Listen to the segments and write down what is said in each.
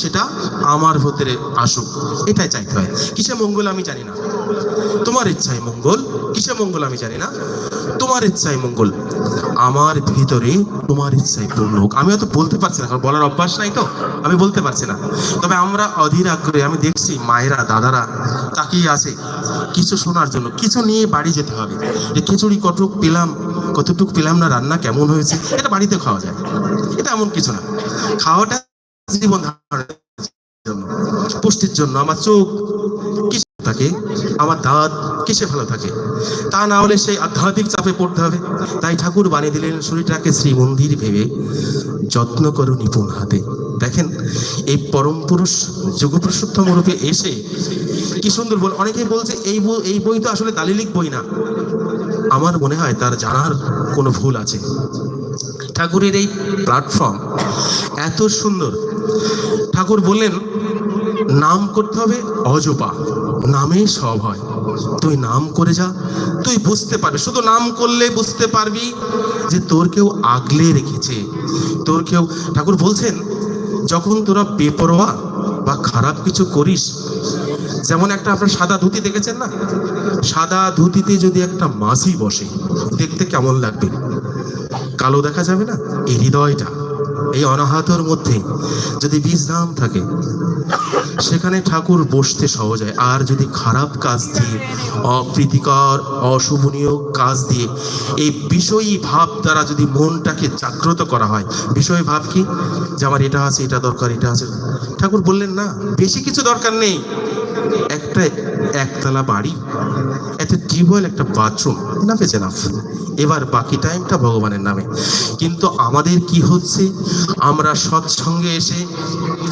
সেটা আমার ভেতরে আসুক। এটাই চাইতে হয়। কিসে মঙ্গল আমি জানি না। তোমার ইচ্ছায় মঙ্গল, কিসে মঙ্গল আমি জানি না। তোমার ইচ্ছায় মঙ্গল, আমার ভিতরে তোমার ইচ্ছায় পূর্ণ হোক। আমি হয়তো বলতে পারছি না, কারণ বলার অভ্যাস নাই তো। আমি বলতে পারছি না। তবে আমরা অধীর আগ্রহে, আমি দেখছি মায়েরা, দাদারা তাকিয়ে আছে। কিছু শোনার জন্য, কিছু নিয়ে বাড়ি যেতে হবে। যে খিচুড়ি কতটুক পেলাম কতটুক পেলাম না, রান্না কেমন হয়েছে, এটা বাড়িতে খাওয়া যায়। এটা এমন কিছু না। খাওয়াটা জীবন পুষ্টির জন্য আমার চোখ কিসে থাকে, আমার দাঁত কিসে ভালো থাকে? তা না হলে সেই আধ্যাত্মিক চাপে পড়তে হবে। তাই ঠাকুর বানিয়ে দিলেন শরীরটাকে শ্রী মন্দির ভেবে যত্ন করো নিপুণ হাতে। দেখেন, এই পরম পুরুষ যুগপুরুষোত্তম রূপে এসে কি সুন্দর বল অনেকে বলছে এই বই এই বই তো আসলে দালিলিক বই না। আমার মনে হয় তার জানার কোনো ভুল আছে। ঠাকুরের এই প্ল্যাটফর্ম এত সুন্দর। ঠাকুর বললেন, নাম করতে হবে অজপা। নামে সব হয়। তুই নাম করে যা, তুই বুঝতে পারবি। শুধু নাম করলে বুঝতে পারবি যে তোর কেউ আগলে রেখেছে। তোর কেউ ঠাকুর বলছেন, যখন তোরা বেপরোয়া বা খারাপ কিছু করিস, যেমন একটা আপনার সাদা ধুতি দেখেছেন না? সাদা ধুতিতে যদি একটা মাছি বসে, দেখতে কেমন লাগবে? কালো দেখা যাবে না? এই হৃদয়টা, এই অনাহতর মধ্যে যদি বিশ্রাম থাকে, সেখানে ঠাকুর বসতে সহজ হয়। আর যদি খারাপ কাজ দিয়ে, অপ্রীতিকর, অশুভনীয় কাজ দিয়ে, এই বিষয়ী ভাব দ্বারা যদি মনটাকে জাগ্রত করা হয়, বিষয় ভাব কি? যে আমার এটা আছে, এটা দরকার, এটা আছে। ঠাকুর বললেন, না, বেশি কিছু দরকার নেই। একটা একতলা বাড়ি একটা টিউবওয়েল একটা বাথরুম। এনাফ ইজ এনাফ এবার বাকি টাইমটা ভগবানের নামে। কিন্তু আমাদের কি হচ্ছে? আমরা সৎসঙ্গে এসে,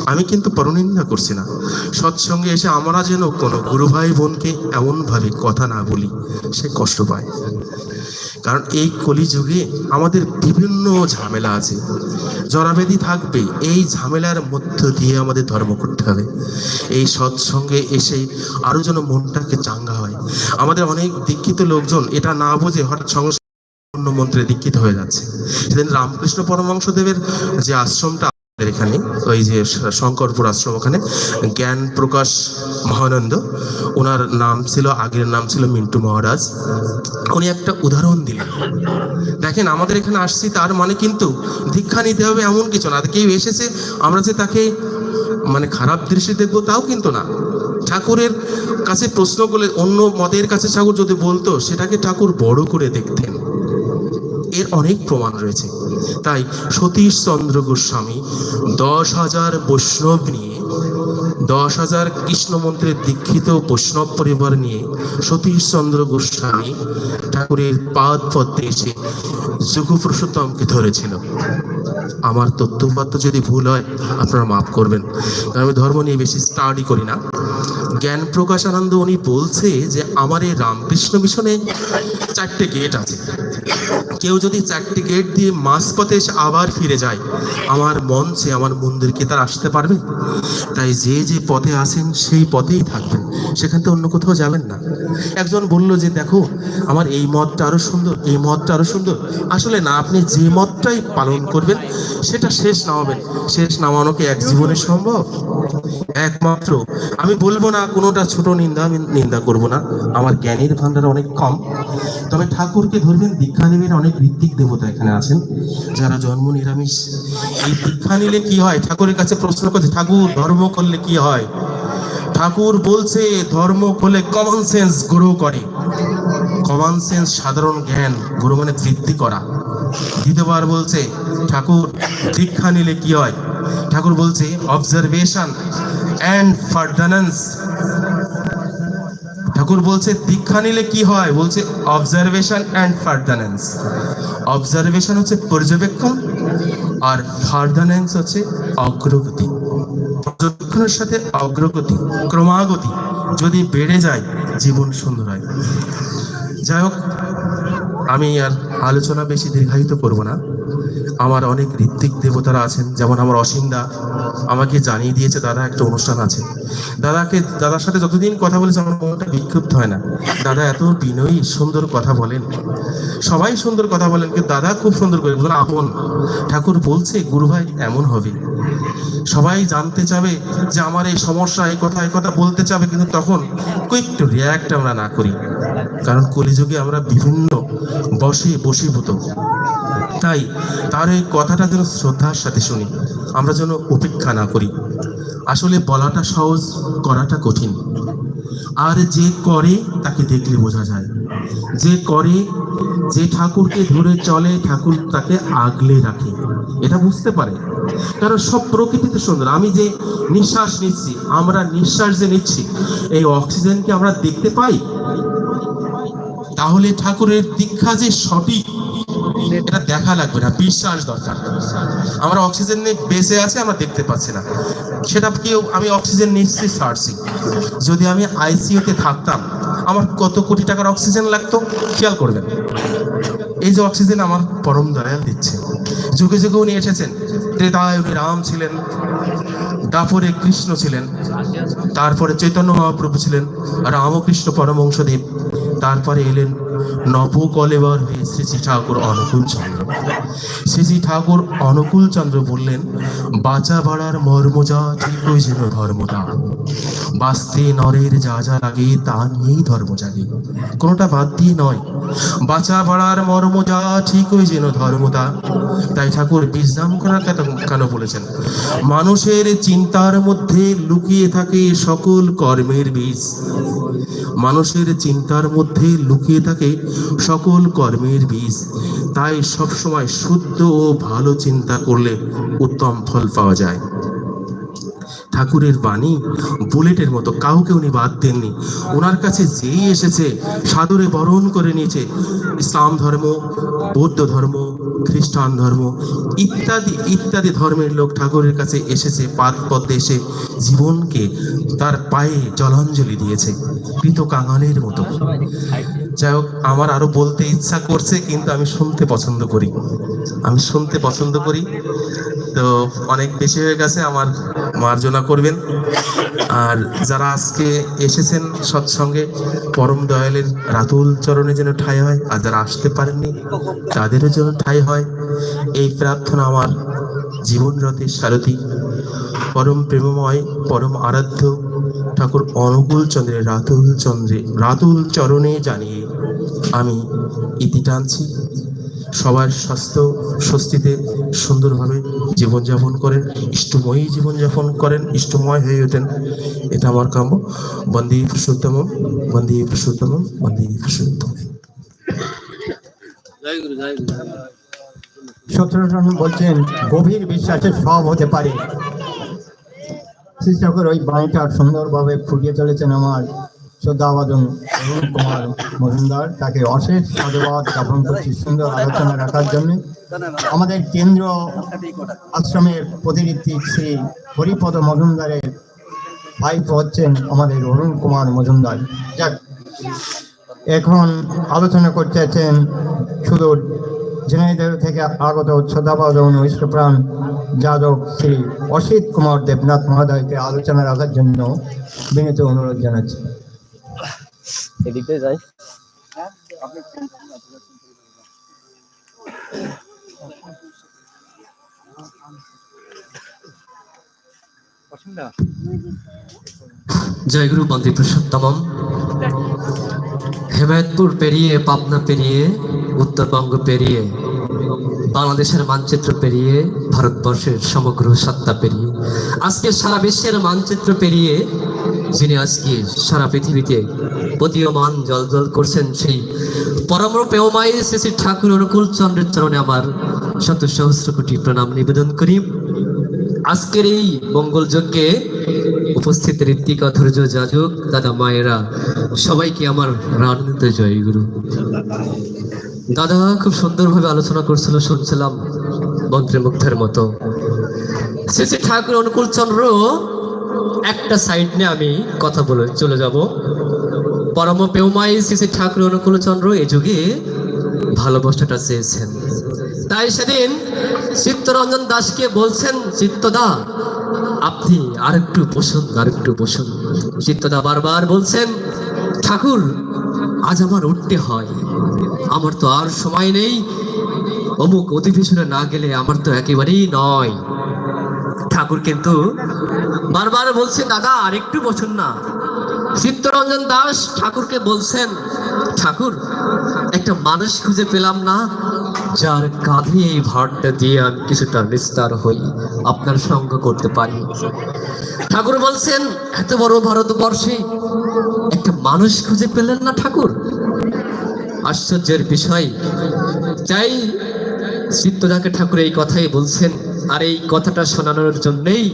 আমি কিন্তু পরনিন্দা করছি না। সৎসঙ্গে এসে আমরা যেন কোনো গুরু ভাই বোনকে এমনভাবে কথা না বলি, সে কষ্ট পায়। কারণ এই কলিযুগে আমাদের বিভিন্ন ঝামেলা আছে। জরাবেদি থাকবে, এই ঝামেলার মধ্য দিয়ে আমাদের ধর্ম করতে হবে। এই সৎসঙ্গে এসে আরও যেন মনটাকে চাঙ্গা হয়। আমাদের অনেক দীক্ষিত লোকজন এটা না বুঝে হঠাৎ সংস্কৃত মন্ত্রে দীক্ষিত হয়ে যাচ্ছে। সেদিন রামকৃষ্ণ পরমহংসদেবের যে আশ্রমটা আমাদের এখানে, ওই যে শঙ্করপুর আশ্রম ওখানে, জ্ঞান প্রকাশ মহানন্দ, ওনার নাম ছিল, আগের নাম ছিল মিন্টু মহারাজ। উনি একটা উদাহরণ দিলেন। দেখেন, আমাদের এখানে আসছি, তার মানে কিন্তু দীক্ষা নিতে হবে এমন কিছু না। কেউ এসেছে, আমরা যে তাকে মানে খারাপ দৃশ্যে দেখব, তাও কিন্তু না। ঠাকুরের কাছে প্রশ্ন করলে, অন্য মতের কাছে ঠাকুর যদি বলতো, সেটাকে ঠাকুর বড় করে দেখতেন। এর অনেক প্রমাণ রয়েছে। তাই সতীশ চন্দ্র গোস্বামী দশ হাজার বৈষ্ণব নিয়ে, দশ হাজার কৃষ্ণ মন্ত্রের দীক্ষিত বৈষ্ণব পরিবার নিয়ে সতীশ চন্দ্র গোস্বামী ঠাকুরের পাদ পদ্মে এসে যুগ পুরুষোত্তমকে ধরেছিল। আমার তথ্যপাত্য যদি ভুল হয়, আপনারা মাফ করবেন। আমি ধর্ম নিয়ে বেশি স্টাডি করি না। জ্ঞান প্রকাশ আনন্দ উনি বলছে যে আমার এই রামকৃষ্ণ মিশনে চারটে গেট আছে। কেউ যদি চারটি গেট দিয়ে মাঝপথে এসে আবার ফিরে যায়, আমার মঞ্চে, আমার মন্দিরকে তার আসতে পারবে? তাই যে যে পথে আসেন, সেই পথেই থাকবেন। সেখান থেকে অন্য কোথাও যাবেন না। একজন বলল যে, দেখো, আমার এই মতটা আরও সুন্দর, এই মতটা আরও সুন্দর। আসলে না, আপনি যে মতটাই পালন করবেন, সেটা শেষ নামাবেন শেষ নামানো কি এক জীবনে সম্ভব? একমাত্র। আমি বলব না, কোনোটা ছোট নিন্দা, আমি নিন্দা করব না। আমার জ্ঞানের ভান্ডার অনেক কম। তবে ঠাকুরকে ধরবেন, দীক্ষা নেবেন অনেক ঋত্বিক দেবতা এখানে আছেন, যারা জন্ম নিরামিষ। এই দীক্ষা নিলে কি হয়? ঠাকুরের কাছে প্রশ্ন করছে, ঠাকুর, ধর্ম করলে কি হয়? ঠাকুর বলছে, ধর্ম করলে কমন সেন্স গ্রো করে। কমন সেন্স সাধারণ জ্ঞান, গুরু মানে তৃপ্তি করা। দ্বিতীয়বার বলছে, ঠাকুর, দীক্ষা নিলে কি হয়? ঠাকুর বলছে অবজারভেশন অ্যান্ড ফার্দানেন্স ঠাকুর বলছে, দীক্ষা নিলে কি হয়? বলছে অবজারভেশন অ্যান্ড ফার্দানেন্স অবজারভেশন হচ্ছে পর্যবেক্ষণ, আর ফার্দানেন্স হচ্ছে অগ্রগতি। পর্যবেক্ষণের সাথে অগ্রগতি, ক্রমাগতি যদি বেড়ে যায়, জীবন সুন্দর হয়। যাই হোক, আমি আর আলোচনা বেশি দীর্ঘায়িত করব না। আমার অনেক ঋত্বিক দেবতারা আছেন, যেমন আমার অসীমদা আমাকে জানিয়ে দিয়েছে, দাদা একটা অনুষ্ঠান আছে। দাদাকে, দাদার সাথে যতদিন কথা বলেছে, আমার মনটা বিক্ষুব্ধ হয় না। দাদা এত বিনয়ী, সুন্দর কথা বলেন। সবাই সুন্দর কথা বলেন, কিন্তু দাদা খুব সুন্দর করে বলেন, আপন। ঠাকুর বলছে, গুরু ভাই, এমন হবে। সবাই জানতে চাবে যে আমার এই সমস্যা, এই কথা এই কথা বলতে চাবে, কিন্তু তখন একটু রিয়াক্ট আমরা না করি। কারণ কলিযুগে আমরা বিভিন্ন বসে বসীভূত তাই তার এই কথাটা যেন শ্রদ্ধার সাথে শুনি, আমরা যেন উপেক্ষা না করি। আসলে বলাটা সহজ, করাটা কঠিন। আর যে করে, তাকে দেখলে বোঝা যায়। যে করে, যে ঠাকুরকে ধরে চলে, ঠাকুর তাকে আগলে রাখে। এটা বুঝতে পারে। কারণ সব প্রকৃতিতে সুন্দর। আমি যে নিঃশ্বাস নিচ্ছি, আমরা নিঃশ্বাস যে নিচ্ছি, এই অক্সিজেনকে আমরা দেখতে পাই? তাহলে ঠাকুরের দীক্ষা যে সঠিক এটা দেখা লাগবে না, বিশ্বাস দরকার। আমরা অক্সিজেন নিয়ে বেঁচে আছে, আমরা দেখতে পাচ্ছি না। সেটা কেউ, আমি অক্সিজেন নিচ্ছি ছাড়ছি। যদি আমি আইসিইউতে থাকতাম, আমার কত কোটি টাকার অক্সিজেন লাগতো? খেয়াল করবেন। এই যে অক্সিজেন আমার পরম দয়াল দিচ্ছে। যুগে যুগে উনি এসেছেন। ত্রেতায় উনি রাম ছিলেন, দাপরে কৃষ্ণ ছিলেন, তারপরে চৈতন্য মহাপ্রভু ছিলেন, রামকৃষ্ণ পরমংশদেব তারপরে এলেন নবকলেবর হয়ে শ্রী শ্রী ঠাকুর অনুকূল চন্দ্র শ্রী শ্রী ঠাকুর অনুকূল চন্দ্র বললেন, বাঁচা বাড়ার মর্ম যা, ঠিকই যেন ধর্মটা বাঁচতে নরের যা যা লাগে, তা নিয়েই ধর্ম জাগে। কোনোটা বাদ দিয়ে নয়, বাঁচা বাড়ার মর্ম যা, ঠিকই যেন ধর্মতা তাই ঠাকুর বিশ্রাম করার কথা কেন বলেছেন? মানুষের চিন্তার মধ্যে লুকিয়ে থাকে সকল কর্মের বীজ। মানুষের চিন্তার মধ্যে লুকিয়ে থাকে সকল কর্মের বীজ। তাই সবসময় শুদ্ধ ও ভালো চিন্তা করলে উত্তম ফল পাওয়া যায়। ঠাকুরের বাণী বুলেটের মতো কাউকে উনি বাদ দেননি। ওনার কাছে যেই এসেছে, সাদরে বরণ করে নিয়েছে। ইসলাম ধর্ম, বৌদ্ধ ধর্ম, খ্রিস্টান ধর্ম, ইত্যাদি ইত্যাদি ধর্মের লোক ঠাকুরের কাছে এসেছে, পাদ পদ্মে এসে জীবনকে তার পায়ে জলাঞ্জলি দিয়েছে কৃত কাঙালের মতো। যাই হোক আমার আরও বলতে ইচ্ছা করছে, কিন্তু আমি শুনতে পছন্দ করি। আমি শুনতে পছন্দ করি। তো অনেক বেশি হয়ে গেছে, আমার মার্জনা করবেন। আর যারা আজকে এসেছেন সৎসঙ্গে, পরম দয়ালের রাতুল চরণে যেন ঠাই হয়, আর যারা আসতে পারেননি, তাদেরও যেন ঠাই হয়। এই প্রার্থনা আমার জীবন রথের সারথী। পরম প্রেমময়, পরম আরাধ্য, ঠাকুর অনুকূল চন্দ্রের রাতুল চন্দ্রে, রাতুল চরণে জানিয়ে আমি ইতি টানছি। সবার স্বাস্থ্য স্বস্তিতে সুন্দরভাবে জীবনযাপন করেন, ইষ্টময়ী জীবনযাপন করেন, ইষ্টময় হয়ে ওঠেন। এটা আমার কাম্য। বন্দী পুরুষোত্তম বন্দী পুরুষোত্তম বন্দী পুরুষোত্তম। সত্যনারায়ণ বলছেন, গভীর বিশ্বাসে সব হতে পারে। শ্রী ঠাকুর ওই বাণীটা সুন্দরভাবে ফুটিয়ে চলেছেন আমার। শ্রদ্ধাবাদন অরুণ কুমার মজুমদার তাকে অশেষ সাধুবাদ জ্ঞাপন করছি সুন্দর আলোচনা রাখার জন্য। আমাদের কেন্দ্র আশ্রমের প্রতিনিধি শ্রী হরিপদ মজুমদারের ভাইপ হচ্ছেন আমাদের অরুণ কুমার মজুমদার। যাক, এখন আলোচনা করতেছেন শুধু ঝিনাইদহ থেকে আগত শ্রদ্ধাবাদ ইষ্টপ্রাণ যাদব শ্রী অসিত কুমার দেবনাথ মহোদয়কে আলোচনা রাখার জন্য বিনীত অনুরোধ জানাচ্ছি। এদিকে যাই। জয়গুরু বন্দী পুরুষোত্তম হেমায়তপুর পেরিয়ে, পাবনা পেরিয়ে, উত্তরবঙ্গ পেরিয়ে, বাংলাদেশের মানচিত্র পেরিয়ে, ভারতবর্ষের সমগ্র সত্তা পেরিয়ে, আজকে সারা বিশ্বের মানচিত্র পেরিয়ে যিনি আজকে সারা পৃথিবীতে প্রতীয়মান জল জল করছেন, সেই পরমরূপেয়মায় শ্রী শ্রী ঠাকুর অনুকূল চন্দ্রের চরণে আমার শত সহস্র কোটি প্রণাম নিবেদন করি। আজকের এই মঙ্গল যজ্ঞে উপস্থিত ঋত্বিকা ধৈর্য যাজক, দাদা, মায়েরা, সবাইকে আমার রানন্দিত জয় গুরু। দাদা, খুব সুন্দরভাবে আলোচনা করছিল, শুনছিলাম মন্ত্রমুগ্ধের মতো। শ্রী শ্রী ঠাকুর অনুকূল চন্দ্র একটা সাইড নিয়ে আমি কথা বলে চলে যাব। পরম পেউমাই শ্রী ঠাকুর অনুকূল চন্দ্র এ যুগে ভালোবাসাটা চেয়েছেন। তাই সেদিন চিত্তরঞ্জন দাসকে বলছেন, চিত্তদা, আপনি আর একটু বসুন আর একটু বসুন। চিত্তদা বারবার বলছেন, ঠাকুর, আজ আমার উঠতে হয়। আমার তো আর সময় নেই। অমুক অধিবেশনে না গেলে আমার তো একেবারেই নয়। ঠাকুর কিন্তু বারবার বলছে, দাদা, আরেকটু বসুন না। চিত্তরঞ্জন দাস ঠাকুরকে বলছেন, ঠাকুর, একটা মানুষ খুঁজে পেলাম না, যার কাঁধে এই ভারটা দিয়ে আমি কিছুটা নিস্তার হই, আপনার সঙ্গ করতে পারি। ঠাকুর বলছেন, এত বড় ভারতবর্ষে একটা মানুষ খুঁজে পেলেন না ঠাকুর? আশ্চর্যের বিষয়। চাই চিত্তদাকে ঠাকুর এই কথাই বলছেন, আর এই কথাটা শোনানোর জন্যই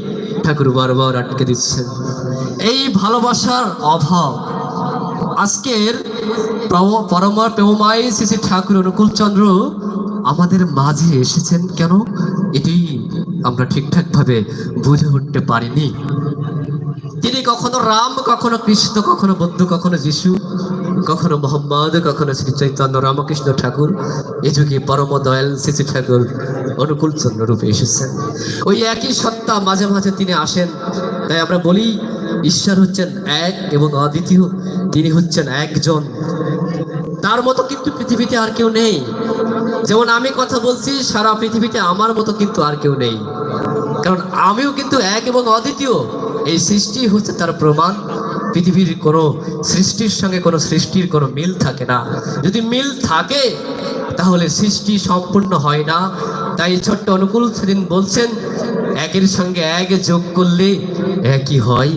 ঠাকুর বারবার আটকে দিচ্ছেন। এই ভালোবাসার অভাব। আজকের প্রম- পরমা, প্রেমমায় শ্রী ঠাকুর অনুকূল চন্দ্র আমাদের মাঝে এসেছেন কেন? এটি আমরা ঠিকঠাক ভাবে বুঝে উঠতে পারিনি। তিনি কখনো রাম, কখনো কৃষ্ণ, কখনো বুদ্ধ, কখনো যিশু, কখনো মোহাম্মদ, কখনো শ্রী চৈতন্য রামকৃষ্ণ ঠাকুর। এ যুগে পরম দয়াল শ্রী ঠাকুর অনুকূল চন্দ্র রূপে এসেছেন। ওই একই সত্তা মাঝে মাঝে তিনি আসেন। তাই আমরা বলি, ঈশ্বর হচ্ছেন এক এবং অদ্বিতীয়। তিনি হচ্ছেন একজন। তার মতো কিন্তু পৃথিবীতে আর কেউ নেই। যেমন আমি কথা বলছি, সারা পৃথিবীতে আমার মতো কিন্তু আর কেউ নেই। কারণ আমিও কিন্তু এক এবং অদ্বিতীয়। এই সৃষ্টি হচ্ছে তার প্রমাণ। পৃথিবীর কোনো সৃষ্টির সঙ্গে কোনো সৃষ্টির কোনো মিল থাকে না। যদি মিল থাকে, তাহলে সৃষ্টি সম্পূর্ণ হয় না। তাই ছোট্ট অনুকূল সেদিন বলছেন একের সঙ্গে এক যোগ করলে একই হয়।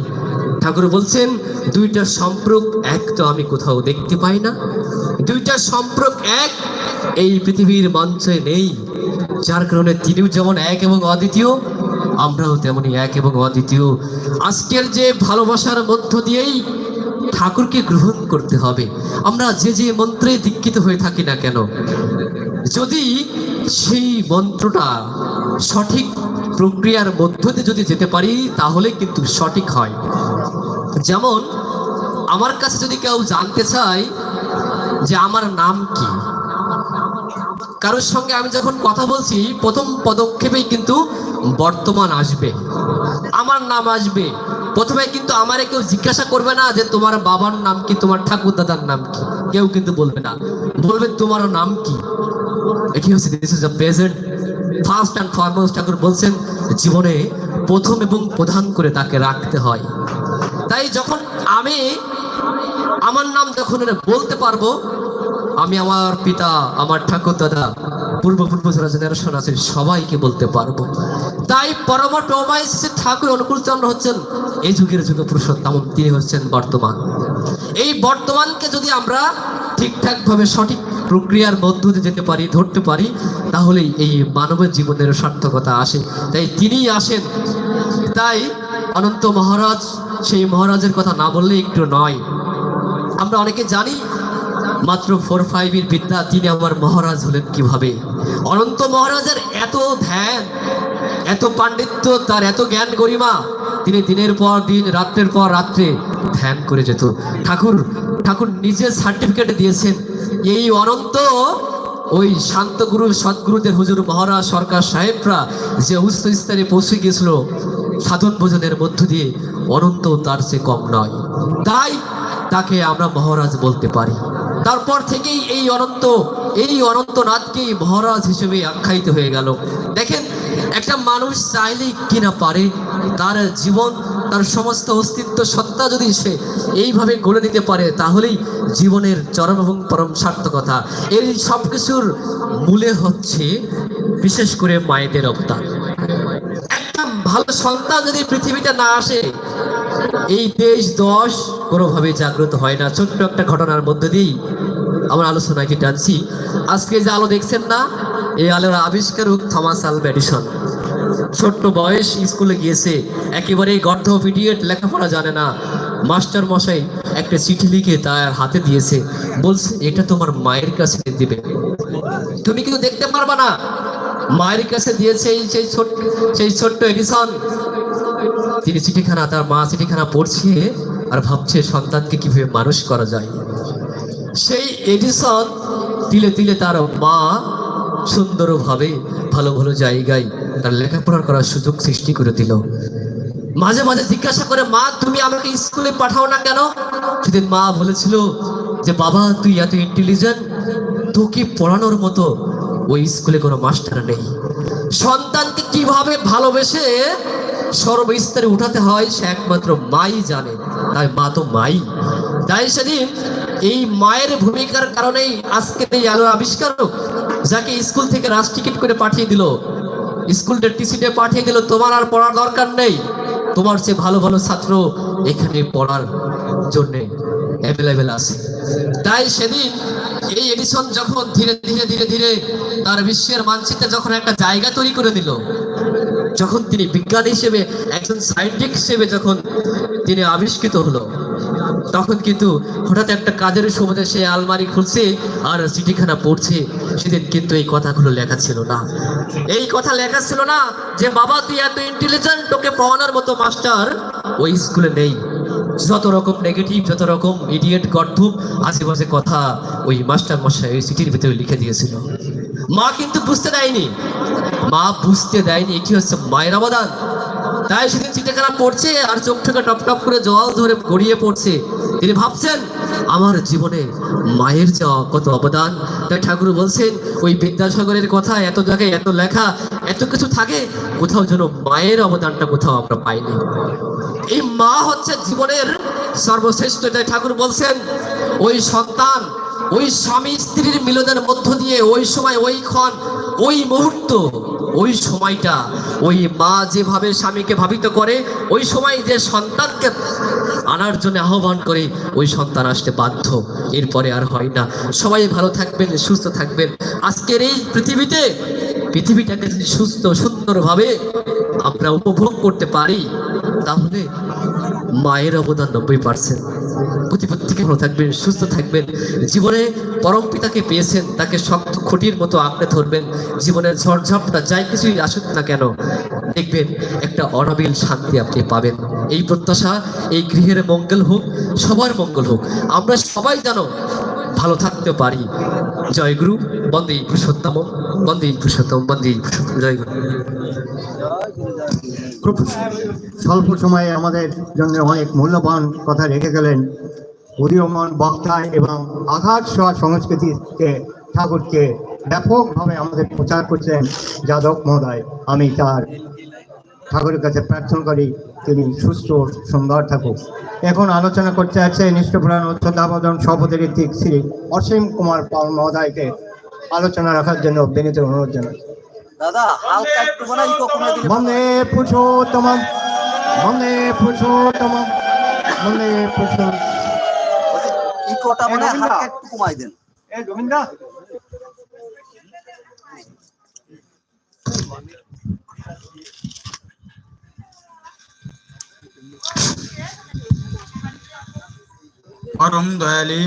ঠাকুর বলছেন, দুইটা সম্পর্ক এক তো আমি কোথাও দেখতে পাই না। দুইটা সম্পর্ক এক, এই পৃথিবীর মঞ্চে নেই। যার কারণে তিনিও যেমন এক এবং অদ্বিতীয়, আমরাও তেমনই এক এবং অদ্বিতীয়। আজকের যে ভালোবাসার মধ্য দিয়েই ঠাকুরকে গ্রহণ করতে হবে। আমরা যে যে মন্ত্রে দীক্ষিত হয়ে থাকি না কেন, যদি সেই মন্ত্রটা সঠিক প্রক্রিয়ার মধ্য দিয়ে যদি যেতে পারি, তাহলে কিন্তু সঠিক হয়। যেমন, আমার কাছে যদি কেউ জানতে চায় যে আমার নাম কি, কারোর সঙ্গে আমি যখন কথা বলছি, প্রথম পদক্ষেপেই কিন্তু বর্তমান আসবে। আমার নাম আসবে। প্রথমে কিন্তু আমারে কেউ জিজ্ঞাসা করবে না যে তোমার বাবার নাম কি, তোমার ঠাকুর দাদার নাম কি? কেউ কিন্তু বলবে না। বলবে, তোমার নাম কি? এটি হচ্ছে this is the present first and foremost Thakur বলছেন, জীবনে প্রথম এবং প্রধান করে তাকে রাখতে হয়। তাই যখন আমি আমার নাম যখন বলতে পারব, আমি আমার পিতা, আমার ঠাকুর দাদা পূর্বপূর্ব যারা জেনারেশন আছে, সবাইকে বলতে পারব। তাই পরম টোমাই ঠাকুর অনুকূল চন্দ্র হচ্ছেন, এই যুগের যুগ পুরুষোত্তম তিনি হচ্ছেন বর্তমান। এই বর্তমানকে যদি আমরা ঠিকঠাক ভাবে সঠিক প্রক্রিয়ার মধ্য দিয়ে যেতে পারি, ধরতে পারি, তাহলেই এই মানবের জীবনের সার্থকতা আসে। তাই তিনিই আসেন। তাই অনন্ত মহারাজ, সেই মহারাজের কথা না বললে একটু নয়। আমরা অনেকে জানি, মাত্র ফোর ফাইভের বিদ্যা, তিনি আমার মহারাজ হলেন কীভাবে? অনন্ত মহারাজের এত ধ্যান, এত পাণ্ডিত্য, তার এত জ্ঞান গরিমা, তিনি দিনের পর দিন, রাত্রের পর রাত্রে ধ্যান করে যেত। ঠাকুর ঠাকুর নিজে সার্টিফিকেট দিয়েছেন, এই অনন্ত, ওই শান্ত গুরু, সদ্গুরুদের হুজুর মহারাজ, সরকার সাহেবরা যে উচ্চ স্তরে পৌঁছে গিয়েছিল, সাধন ভোজনের মধ্য দিয়ে, অনন্ত তার সে কম নয়। তাই তাকে আমরা মহারাজ বলতে পারি। তারপর থেকেই এই অনন্ত, এই অনন্তনাথকেই মহারাজ হিসেবে আখ্যায়িত হয়ে গেল। দেখেন, একটা মানুষ চাইলেই কিনা পারে, তার জীবন, তার সমস্ত অস্তিত্ব, সত্তা যদি সে এইভাবে গড়ে নিতে পারে, তাহলেই জীবনের চরম এবং পরম সার্থকতা। এই সব কিছুর মূলে হচ্ছে বিশেষ করে মায়েদের অবদান। একটা ভালো সন্তান যদি পৃথিবীতে না আসে এই দেশ দশ কোনোভাবে জাগ্রত হয় না। ছোট্ট একটা ঘটনার মধ্যে দিয়েই আমার আলোচনাকে টানছি। আজকে যে আলো দেখছেন না, এই আলোর আবিষ্কারক থমাস আলভা ছোট্ট বয়স, স্কুলে গিয়েছে একেবারে গর্ধ পিটিয়েট লেখাপড়া জানে না। মাস্টার মশাই একটা চিঠি লিখে তার হাতে দিয়েছে। বলছে, এটা তোমার মায়ের কাছে দিবে। তুমি কিন্তু দেখতে পারবা না। মায়ের কাছে দিয়েছে সেই ছোট্ট সেই ছোট্ট এডিসন। তিনি চিঠিখানা তার মা চিঠিখানা পড়ছে আর ভাবছে সন্তানকে কীভাবে মানুষ করা যায়। সেই এডিসন তিলে তিলে তার মা সুন্দরভাবে ভালো ভালো জায়গায় তার লেখাপড়া করার সুযোগ সৃষ্টি করে দিল। মাঝে মাঝে জিজ্ঞাসা করে, মা, তুমি আমাকে স্কুলে পাঠাও না কেন? সেদিন মা বলেছিল যে, বাবা, তুই এত ইন্টেলিজেন্ট তোকে পড়ানোর মতো ওই স্কুলে কোনো মাস্টার নেই। সন্তানকে কীভাবে ভালোবেসে সর্বস্তরে উঠাতে হয়, সে একমাত্র মাই জানে। তাই মা তো মাই। তাই সেদিন এই মায়ের ভূমিকার কারণেই আজকে এই আলোর আবিষ্কারক যাকে স্কুল থেকে রাজ টিকিট করে পাঠিয়ে দিল, স্কুলটা টিসিতে পাঠিয়ে দিল, তোমার আর পড়ার দরকার নেই। তোমার চেয়ে ভালো ভালো ছাত্র এখানে পড়ার জন্যে অ্যাভেলেবেল আছে। তাই সেদিন এই এডিসন যখন ধীরে ধীরে ধীরে ধীরে তার বিশ্বের মানচিত্রে যখন একটা জায়গা তৈরি করে দিল যখন তিনি বিজ্ঞানী হিসেবে, একজন সায়েন্টিস্ট হিসেবে যখন তিনি আবিষ্কৃত হলো, তখন কিন্তু হঠাৎ একটা কাজের সময় সে আলমারি খুলছে আর চিঠিখানা পড়ছে। সেদিন কিন্তু এই কথাগুলো লেখা ছিল না। এই কথা লেখা ছিল না যে, বাবা, তুই এত ইন্টেলিজেন্ট তোকে পড়ানোর মতো মাস্টার ওই স্কুলে নেই। যত রকম নেগেটিভ যত রকম ইডিয়েট গর্ধুম আশেপাশে কথা ওই মাস্টার মশাই ওই চিঠির ভিতরে লিখে দিয়েছিল। মা কিন্তু বুঝতে দেয়নি। মা বুঝতে দেয়নি এটি হচ্ছে, মায়ের অবদান। তাই সেদিন চিঠিখানা পড়ছে আর চোখ থেকে টপ টপ করে জল ধরে গড়িয়ে পড়ছে। তিনি ভাবছেন, আমার জীবনে মায়ের যে কত অবদান, তাই ঠাকুর বলছেন, ওই বিদ্যাসাগরের কথা, এত জায়গায় এত লেখা, এত কিছু থাকে, কোথাও যেন মায়ের অবদানটা কোথাও আমরা পাইনি। এই মা হচ্ছে জীবনের সর্বশ্রেষ্ঠ, তাই ঠাকুর বলছেন, ওই সন্তান ওই স্বামী স্ত্রীর মিলনের মধ্য দিয়ে ওই সময় ওই ক্ষণ, ওই মুহূর্ত, ওই সময়টা ওই মা যেভাবে স্বামীকে ভাবিত করে, ওই সময় যে সন্তানকে আনার জন্য আহ্বান করে, ওই সন্তান আসতে বাধ্য। এরপরে আর হয় না। সবাই ভালো থাকবেন, সুস্থ থাকবেন। আজকের এই পৃথিবীতে, পৃথিবীটাকে যদি সুস্থ, সুন্দরভাবে আমরা উপভোগ করতে পারি, তাহলে মায়ের অবদান নব্বই পার্সেন্ট। প্রতিপত্তিকে ভালো থাকবেন, সুস্থ থাকবেন। জীবনে পরম পিতাকে পেয়েছেন, তাকে শক্ত খুঁটির মতো আঁকড়ে ধরবেন। জীবনের ঝড়ঝাপটা যাই কিছুই আসুক না কেন, দেখবেন একটা অনাবিল শান্তি আপনি পাবেন। এই প্রত্যাশা, এই গৃহের মঙ্গল হোক, সবার মঙ্গল হোক। আমরা সবাই যেন ভালো থাকতে পারি। জয় গুরু, বন্দে পুরুষোত্তম বন্দে পুরুষোত্তম বন্দে পুরুষোত্তম। জয় গুরু। স্বল্প সময়ে আমাদের জন্য অনেক মূল্যবান কথা রেখে গেলেন। উদীয়মান বক্তা এবং আঘাত ছোঁয়া সংস্কৃতিকে ঠাকুরকে ব্যাপকভাবে আমাদের প্রচার করছেন যাদব মহোদয়। আমি তার ঠাকুরের কাছে প্রার্থনা করি তিনি সুস্থ সুন্দর থাকুক। এখন আলোচনা করতে আছে নিষ্ঠপুরাণ উচ্চদাবদন সভাপতি ঋত্বিক শ্রী অসীম কুমার পাল মহোদয়কে আলোচনা রাখার জন্য বিনীত অনুরোধ জানাই। দাদা হালকা একটু মানে দিলে বন্দে পুরুষোত্তম বন্দে পুরুষোত্তম বন্দে পুরুষোত্তম। ইকোটা মানে হালকা একটু কমাই দেন। এ গোবিন্দা পরম দয়ালী